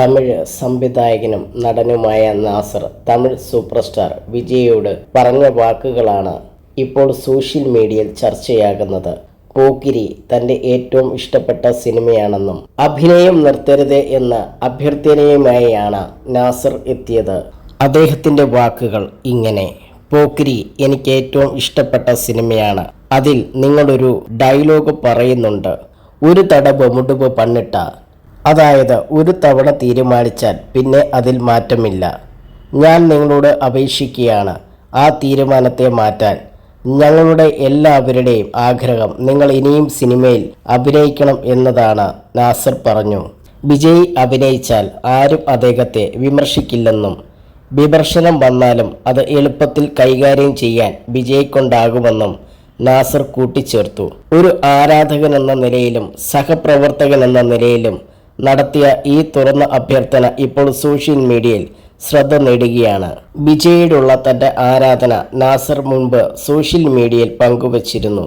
തമിഴ് സംവിധായകനും നടനുമായ Nasar Tamil super star വിജയോട് പറഞ്ഞ വാക്കുകളാണ് ഇപ്പോൾ സോഷ്യൽ മീഡിയയിൽ ചർച്ചയാകുന്നത്. പോക്കിരി തന്റെ ഏറ്റവും ഇഷ്ടപ്പെട്ട സിനിമയാണെന്നും അഭിനയം നിർത്തരുത് എന്ന അഭ്യർത്ഥനയുമായാണ് നാസർ എത്തിയത്. അദ്ദേഹത്തിന്റെ വാക്കുകൾ ഇങ്ങനെ പോക്കിരി എനിക്ക് ഏറ്റവും ഇഷ്ടപ്പെട്ട സിനിമയാണ്. അതിൽ നിങ്ങളൊരു ഡയലോഗ് പറയുന്നുണ്ട്. ഒരു തട മുടുവ് പണ്ണിട്ട അതായത് ഒരു തവണ തീരുമാനിച്ചാൽ പിന്നെ അതിൽ മാറ്റമില്ല. ഞാൻ നിങ്ങളോട് അപേക്ഷിക്കുകയാണ്. ആ തീരുമാനത്തെ മാറ്റാൻ. ഞങ്ങളുടെ എല്ലാവരുടെയും ആഗ്രഹം നിങ്ങൾ ഇനിയും സിനിമയിൽ അഭിനയിക്കണം എന്നതാണ് നാസർ പറഞ്ഞു. വിജയ് അഭിനയിച്ചാൽ ആരും അദ്ദേഹത്തെ വിമർശിക്കില്ലെന്നും വിമർശനം വന്നാലും അത് എളുപ്പത്തിൽ കൈകാര്യം ചെയ്യാൻ വിജയ് കൊണ്ടാകുമെന്നും നാസർ കൂട്ടിച്ചേർത്തു. ഒരു ആരാധകൻ എന്ന നിലയിലും സഹപ്രവർത്തകൻ എന്ന നിലയിലും നടത്തിയ ഈ തുറന്ന അഭ്യർത്ഥന ഇപ്പോൾ സോഷ്യൽ മീഡിയയിൽ ശ്രദ്ധ നേടുകയാണ്. വിജയോടുള്ള തന്റെ ആരാധന നാസർ മുൻപ് സോഷ്യൽ മീഡിയയിൽ പങ്കുവച്ചിരുന്നു.